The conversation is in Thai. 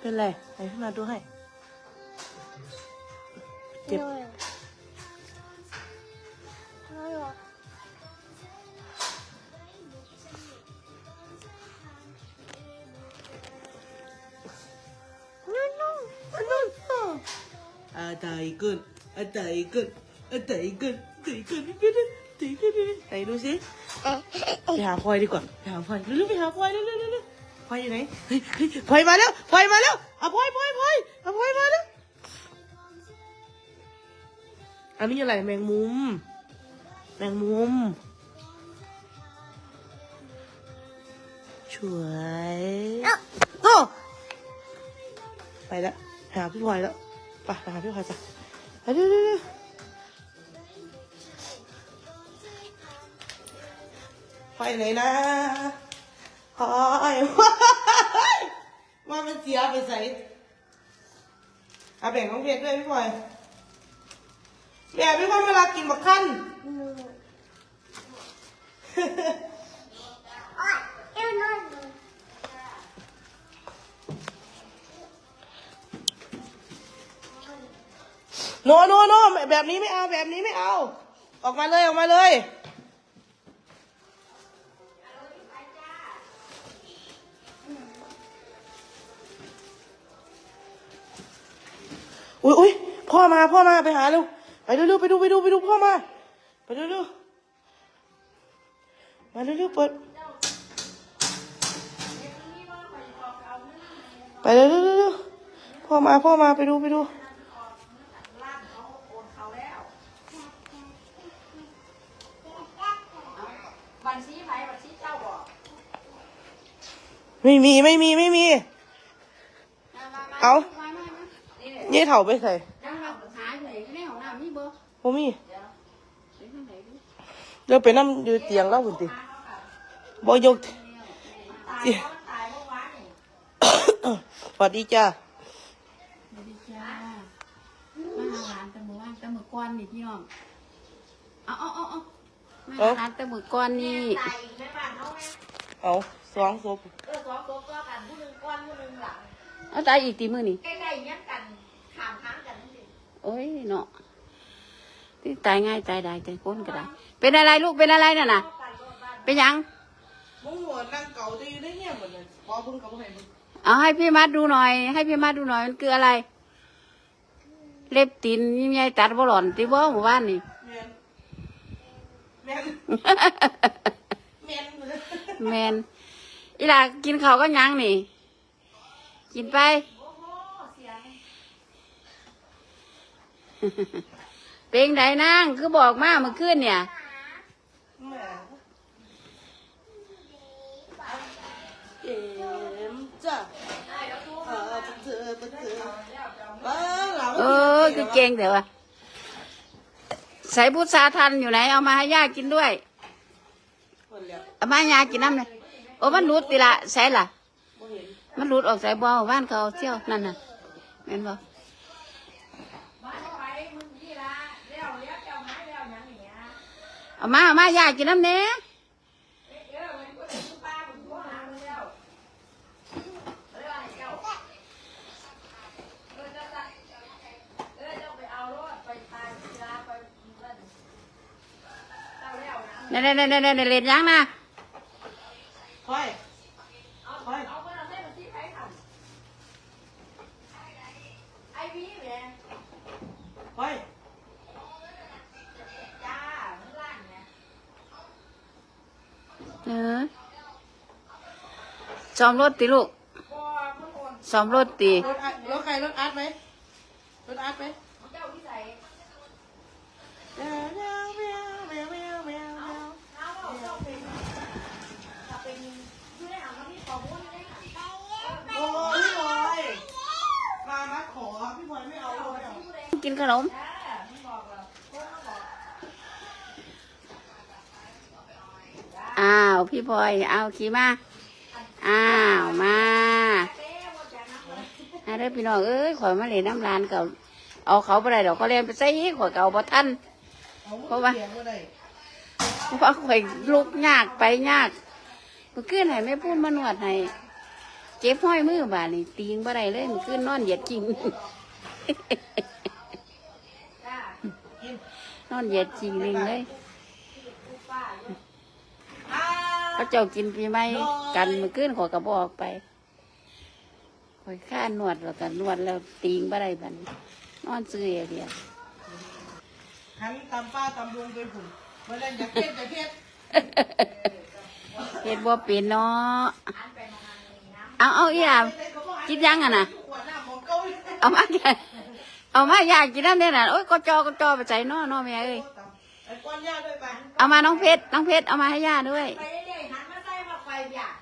เป็นไรไหนพี่มาดูให้ เจ็บน้อยน้อยเหรอนุ่นนุ่นนุ่นอะไตเกินอะไตเกินอะ พลอยอยู่ไหนเฮ้ยเฮ้ยพลอยมาแล้วพลอยมาแล้วอะพลอยพลอยพลอยอะพลอยมาแล้ว อันนี้อะไรแมงมุม แมงมุมสวยโอ้ไปแล้วหาพี่พลอยแล้วไปไปหาพี่พลอยไปไปเร็วๆๆไปไหนนะ หายว่ามันเสียไปใส่เอาแบ่งของเพชรด้วยพี่พลอยแบ่งพี่พลอยเวลากินบักขั้นโอ๊ยเอ้ยน้อยโนโนโนแบบนี้ไม่เอาแบบนี้ไม่เอา ออกมาเลยออกมาเลย อุ้ยอุ้ยพ่อมาพ่อมาไปหาเร็วไปเร็วๆไปดูไปดูไปดูพ่อมาไปเร็วๆมาเร็วๆเปิดไปเร็วๆๆๆพ่อมาพ่อมาไปดูไปดูบัญชีไผบัญชีเจ้าบอกไม่มีไม่มีไม่มีมามามาเอามามามานี่ เลยเย่เถ่าไปใส่นั่งเราหาอยู่ไหนอยู่ในห้องน้ำมีเบอร์บ่มีเดี๋ยวไปทางไหนดูเดี๋ยวไปนั่งอยู่เตียงแล้วคุณติบ่ยกตายเพราะมันตายเมื่อวานนี่สวัสดีจ้าสวัสดีจ้ามาหาร้านแตะมือว่านแตะมือก้อนนี่พี่น้องเอาเอาเอาเอามาหาร้านแตะมือก้อนนี่ตายในบ้านเขาไงเอาสองศพเออสองตัวก็กันผู้หนึ่งก้อนผู้หนึ่งหลังเอาตายอีกตีมือนี่ใกล้ๆยันกันขามค้างกันนั่นสิ โอ้ยเนาะที่ตายง่ายตายได้ตายพ้นก็ได้ เป็นอะไรลูกเป็นอะไรน่ะน่ะเป็นหยังมึงหัวนั่งเก่าจะอยู่ได้เงี้ยเหมือนกันพอเพิ่งเขาให้มึงเอาให้พี่มัดดูหน่อย ให้พี่มัดดูหน่อยมันคืออะไร เล็บตีนยิ่งใหญ่ตัดบ่หล่อนตีบ่หมู่บ้านนี่แมนแมนแมนเลยแมนอีหลากินข้าวก็ยังนี่ กินไป เป็นไดนางคือบอกมาเมื่อคืนเนี่ยเอ็มจ้ะเออเธอเธอเออหลังเออคือเก่งแต่ว่าใส่พุทราทันอยู่ไหน เอามาให้ย่ากินด้วยเอามาให้ย่ากินน้ำเลยโอ้มันหลุดติละใส่ละบ่เห็นมันหลุดออกใส่บ่อบ้านเขาเที่ยวนั่นน่ะแม่นบ่ เอามาเอามาย่ากินน้ำเนี้ยเน่เน่เน่เน่เน่เล่นยังนะค่อยค่อยไอ้วีแม่ค่อย จ้าข้างล่างเนี่ย เออซ้อมรถติลูกพอเมื่อก่อนซ้อมรถติรถอัดรถใครรถอัดไหมรถอัดไหมเจ้าที่ใส่แมวแมวแมวแมวแมวแมวน้าบอกเจ้าเป็นถ้าเป็นอยู่ในหางมันมีข้อมูลอยู่ในหางโอ้พี่บอยมามาขอพี่บอยไม่เอาไม่เอา กินขนม จ้ามันบอกเหรอเพิ่นบอก อ้าวพี่พลอยเอาขี่มาอ้าวมาเต้หมดจากนั้นเลยอาเด้อพี่น้องเอ้ยข่อยมาเล่นน้ำลานเก่าเอาเขาไปได้ดอกเขาเล่นไปใส่ข่อยเก่าบ่ทันเพราะว่าเสียงก็ได้เพราะข่อยลุกยากไปยากมื่อคืนให้แม่พูดมานวดให้เจ็บห้อยมือบาดนี่ตีงบ่ได้เลยมันขึ้นนอนเหยียดจริงนอนเหยียดจริงเลย อ่า เขาเจ้ากินปีใหม่กันมือขึ้นขอยกระบอกไปคอยข้านวดแล้วกันนวดแล้วตีงบ่ได้บัดนนอนซื้ออย่างเดียวหันตามป้าตามลุงไปผุนเมื่อเล่นอย่าเพี้ยนอย่าเพี้ยนเฮ็ดบ่เป็นเนาะเอาเอาอีอะกินยังอะน่ะขวดน้ำของเกาหลีเอามาเอามาอยากกินน้ำเนี่ยน่ะโอ้ยก็จอก็จอไปใส่เนอเนอแม่เอ้ยไอ้ก้อนย่าด้วยไปเอามาน้องเพชรน้องเพชรเอามาให้ย่าด้วยไป อยาก